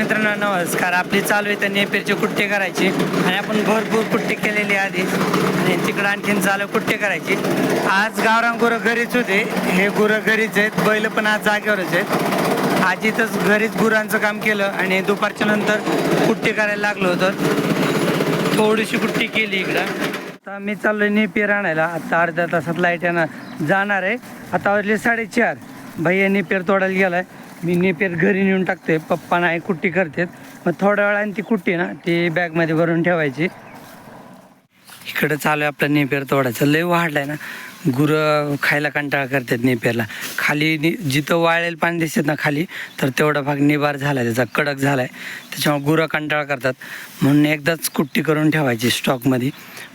मित्रांनो नमस्कार. आपली चालू आहे तर नेपेरचे कुट्टे करायचे. आणि आपण भरपूर कुट्टे केलेले आधी. आणि तिकडं आणखीन चालू कुट्टे करायचे. आज गावरान गुरं घरीच होते. हे गुरं घरीच आहेत. बैल पण आज जागेवरच आहेत. आज इथंच घरीच गुरांचं काम केलं आणि दुपारच्या नंतर कुट्टे करायला लागलो होतं. थोडीशी कुट्टी केली इकडं. आता मी चाललो आहे नेपेर आणायला आता अर्ध्या तासात लाइट येणार जाणार आहे. आता वाजले साडेचार. भैया नेपेर तोडायला गेला आहे मी नेपेर घरी नेऊन टाकते पप्पा नाही कुट्टी करतात. मग थोड्या वेळाने ती कुट्टी ना ती बॅगमध्ये भरून ठेवायची. इकडं चालू आहे आपलं नेपेर तोडायचं. लय वाढलाय ना. गुरं खायला कंटाळा करतात नेपेरला खाली नि जिथं वाळेल पाणी दिसत ना खाली तर तेवढा भाग निबार झाला त्याचा कडक झाला आहे त्याच्यामुळे गुरं कंटाळा करतात. म्हणून एकदाच कुट्टी करून ठेवायची स्टॉकमध्ये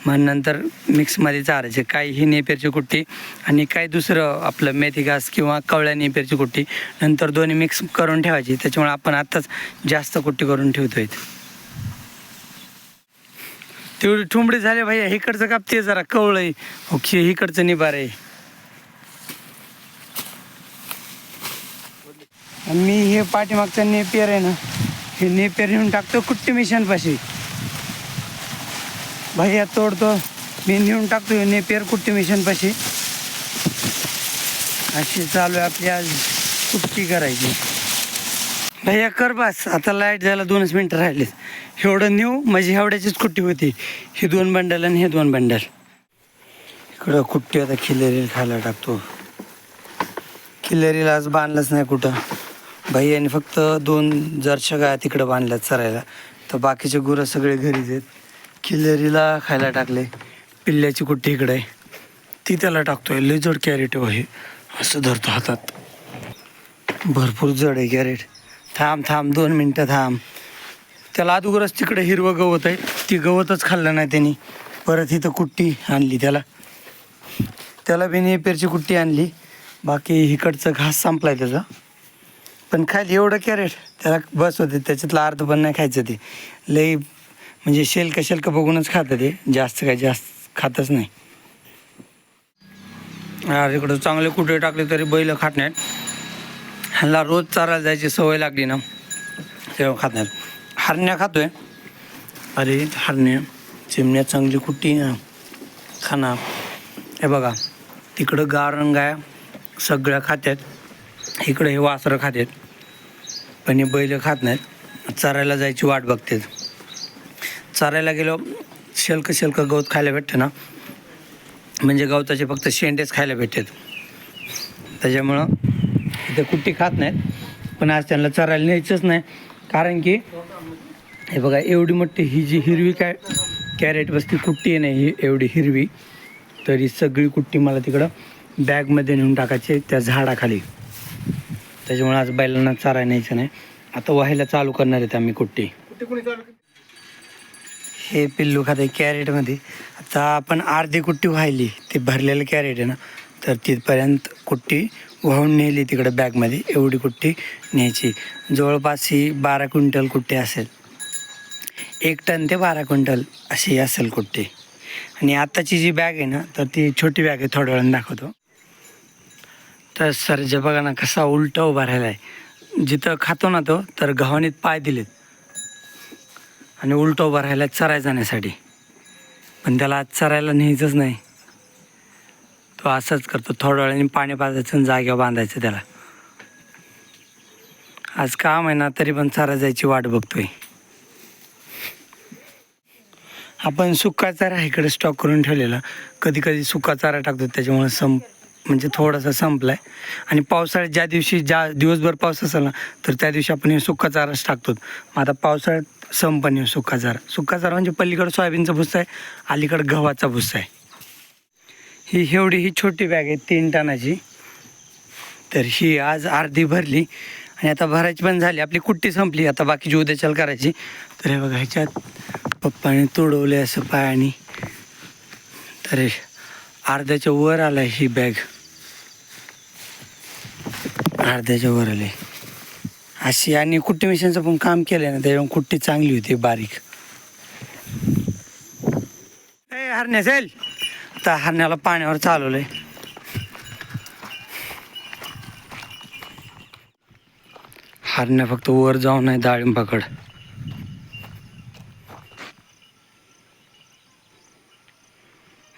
मग नंतर मिक्समध्ये चारायचे. काही ही नेपेरची कुट्टी आणि काही दुसरं आपलं मेथी घास किंवा कवळ्या नेपेरची कुट्टी. नंतर दोन्ही मिक्स करून ठेवायची. त्याच्यामुळे आपण आत्ताच जास्त कुट्टी करून ठेवतो आहे तेवढी ठुंबडी झाले भैया इकडचं कापते जरा कवळ आहे. हो खी इकडचं निबार आहे. आणि मी हे पाठीमागचं नेपियर आहे ना हे नेपियर नेऊन टाकतो कुट्टी मिशन पाशी भैया तोडतो. मी नेऊन टाकतो नेपियर कुट्टी मिशन पाशी अशी चालू आहे आपली आज कुट्टी करायची. भैया कर बस. आता लाइट जायला दोनच मिनटं राहिलेत. एवढं नेऊ म्हणजे एवढ्याचीच कुट्टी होती. ही दोन बंडल आणि हे दोन बंडल इकडं कुट्टी आता खिलेरीला खायला टाकतो. खिलेरीला आज बांधलंच नाही कुठं. भैयाने फक्त दोन जरशा गाया तिकडं बांधल्यात चरायला. तर बाकीचे गुरं सगळे घरीच आहेत. खिलेरीला खायला टाकले. पिल्ल्याची कुट्टी इकडे आहे. ती त्याला टाकतोय. लय जड कॅरेट आहे. असं धरतो हातात. भरपूर जड आहे कॅरेट थांब थांब दोन मिनटं थांब. त्याला अगोदरच तिकडे हिरवं गवत आहे. ती गवतच खाल्लं नाही त्यांनी. परत इथं कुट्टी आणली त्याला. त्याला बी नेपेरची कुट्टी आणली. बाकी इकडचं घास संपलाय त्याचा. पण खायला एवढं कॅरेट त्याला बस होते. त्याच्यातलं अर्ध पण नाही खायचं ते. लई म्हणजे शेल्क शेल्क बघूनच खातं ते. जास्त काय जास्त खातच नाही. अरे इकडं चांगले कुठे टाकले तरी बैल खात नाहीत. ह्याला रोज चारायला जायची सवय लागली ना तेव्हा खात नाहीत हरण्या खातोय. अरे हरण्या चिमण्या चांगली कुट्टी खाना. हे बघा तिकडं गारण आहे सगळ्या खात्यात. इकडं हे वासरं खात्यात. पण हे बैल खात नाहीत. चरायला जायची वाट बघतात. चरायला गेलो शेल्क शेल्क गवत खायला भेटतं ना. म्हणजे गवताचे फक्त शेंडेच खायला भेटतात. त्याच्यामुळं ते कुट्टी खात नाहीत. पण आज त्यांना चरायला न्यायचंच नाही. कारण की हे बघा एवढी मोठी ही जी हिरवी काय कॅरेट बसती कुट्टी आहे नाही ही एवढी हिरवी. तर ही सगळी कुट्टी मला तिकडं बॅगमध्ये नेऊन टाकायची त्या झाडाखाली. त्याच्यामुळे आज बैलांना चारा न्यायचं नाही. आता व्हायला चालू करणार आहेत आम्ही कुट्टी. हे पिल्लू खाते कॅरेटमध्ये आता आपण अर्धी कुट्टी व्हायली. ते भरलेलं कॅरेट आहे ना. तर तिथपर्यंत कुट्टी वाहून नेली तिकडं बॅगमध्ये एवढी कुट्टी न्यायची. जवळपास ही बारा क्विंटल कुट्टी असेल. एक टन ते बारा क्विंटल अशी असेल कुट्टी आणि आत्ताची जी बॅग आहे ना तर ती छोटी बॅग आहे थोड्या वेळानं दाखवतो. तर सर जे बघा ना कसा उलटा उभा राहिला आहे जिथं खातो ना तो तर गव्हाणीत पाय दिलेत. आणि उलटं उभा राहिला चराय जाण्यासाठी. पण त्याला आज चरायला न्यायचंच नाही. तो असंच करतो. थोड्या वेळाने पाणी पाजायचं आणि बांधायचं त्याला. आज काम आहे ना तरी पण चारा जायची वाट बघतोय. आपण सुका चारा इकडे स्टॉक करून ठेवलेला. कधी कधी सुका चारा टाकतो त्याच्यामुळे संप म्हणजे थोडासा संपलाय. आणि पावसाळ्यात ज्या दिवशी ज्या दिवसभर पाऊस असेल ना तर त्या दिवशी आपण सुका चाराच टाकतो मग आता पावसाळ्यात संपण सुका चारा. सुका चारा म्हणजे पलीकडं सोयाबीनचा भुस्सा आहे अलीकडं गव्हाचा भुस्सा आहे. ही एवढी ही छोटी बॅग आहे तीन टनाची. तर ही आज अर्धी भरली आणि आता भरायची पण झाली. आपली कुट्टी संपली. आता बाकीची उद्याचाल करायची. तर हे बघा ह्याच्यात पप्पाने तुडवले असं पायाने. तर अर्ध्याच्या वर आला ही बॅग अर्ध्याच्या वर आले. अशी आणि कुट्टी मिशनचं पण काम केलं ना त्याच्यामुळे कुट्टी चांगली होती बारीक. ए हरण्या चल. आता हरण्याला पाण्यावर चालवलंय. हरण्या फक्त वर जाऊन नाही डाळिंबाकड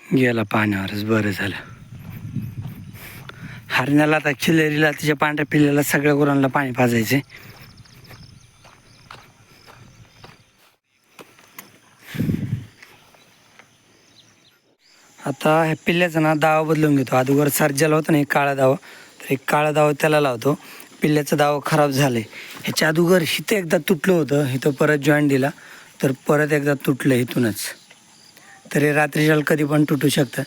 गेला पाण्यावरच बरं झालं. हरण्याला आता खिलेरीला तिच्या पांढऱ्या पिल्ल्याला सगळ्या गुरांना पाणी पाजायचे आता ह्या पिल्ल्याचं ना दावा बदलून घेतो. अगोदर सर्जाला होता ना एक काळा दावा. तर एक काळा दावा त्याला लावतो. पिल्ल्याचं दावा खराब झाले ह्याच्या अगोदर इथं एकदा तुटलं होतं. इथं परत जॉईन दिला. तर परत एकदा तुटलं इथूनच. तर हे रात्रीच्याला कधी पण तुटू शकतं.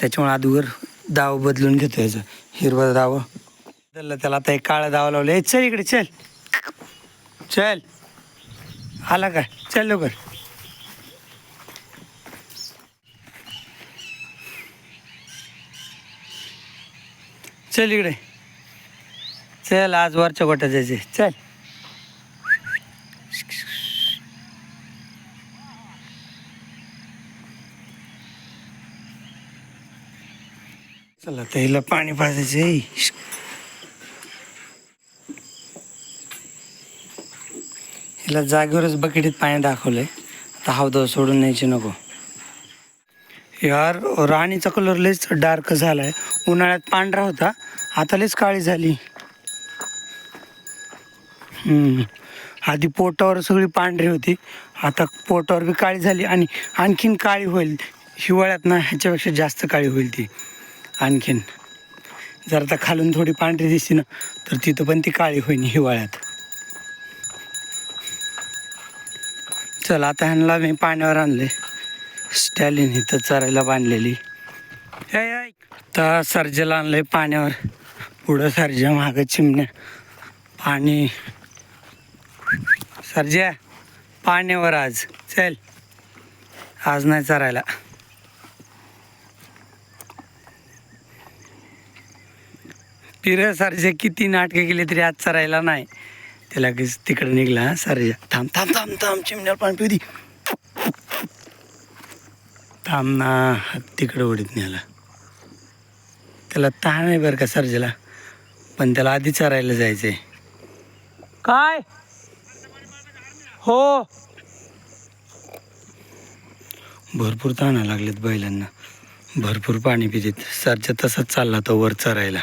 त्याच्यामुळे अगोदर दाव बदलून घेतो याचं. हिरवा दाव. बदललं त्याला. आता एक काळा दावा लावलं चल इकडे चल. चल. आला काय? चल लवकर. चल इकडे. चल आज वरच्या गोट्या जायचे चल. चला तर हिला पाणी पाजायचे हिला जागेवरच बकेटीत पाणी दाखवलंय. आता हवदा सोडून न्यायची नको. यार राणीचा कलर लयच डार्क झाला आहे उन्हाळ्यात पांढरा होता. आता लयच काळी झाली. आधी पोटावर सगळी पांढरी होती. आता पोटावर बी काळी झाली आणि आणखीन काळी होईल. हिवाळ्यात ना ह्याच्यापेक्षा जास्त काळी होईल ती. आणखीन. जर आता खालून थोडी पांढरी दिसली ना तर तिथं पण ती काळी होईल हिवाळ्यात. चल आता ह्यांना मी पाण्यावर आणले स्टॅलिन इथं चरायला बांधलेली. तर सर्जेला आणलंय पाण्यावर. पुढं सर्जा मागं चिमण्या. पाणी. सर्जा पाण्यावर आज. चल. आज नाही चरायला. पिर सर्जा किती नाटकं केली तरी आज चरायला नाही. त्याला लगेच तिकडे निघला हा सर्जा. थांब थांब थांब थांब. चिमण्याला पाणी पिऊ दे. थांब ना तिकडं उडीत न्याला त्याला ताण आहे बरं का सर्जेला पण त्याला आधी चरायला जायचंय. काय? हो. भरपूर ताणा लागलेत बैलांना. भरपूर पाणी पितात. सरच्या तसाच चालला तो वर चरायला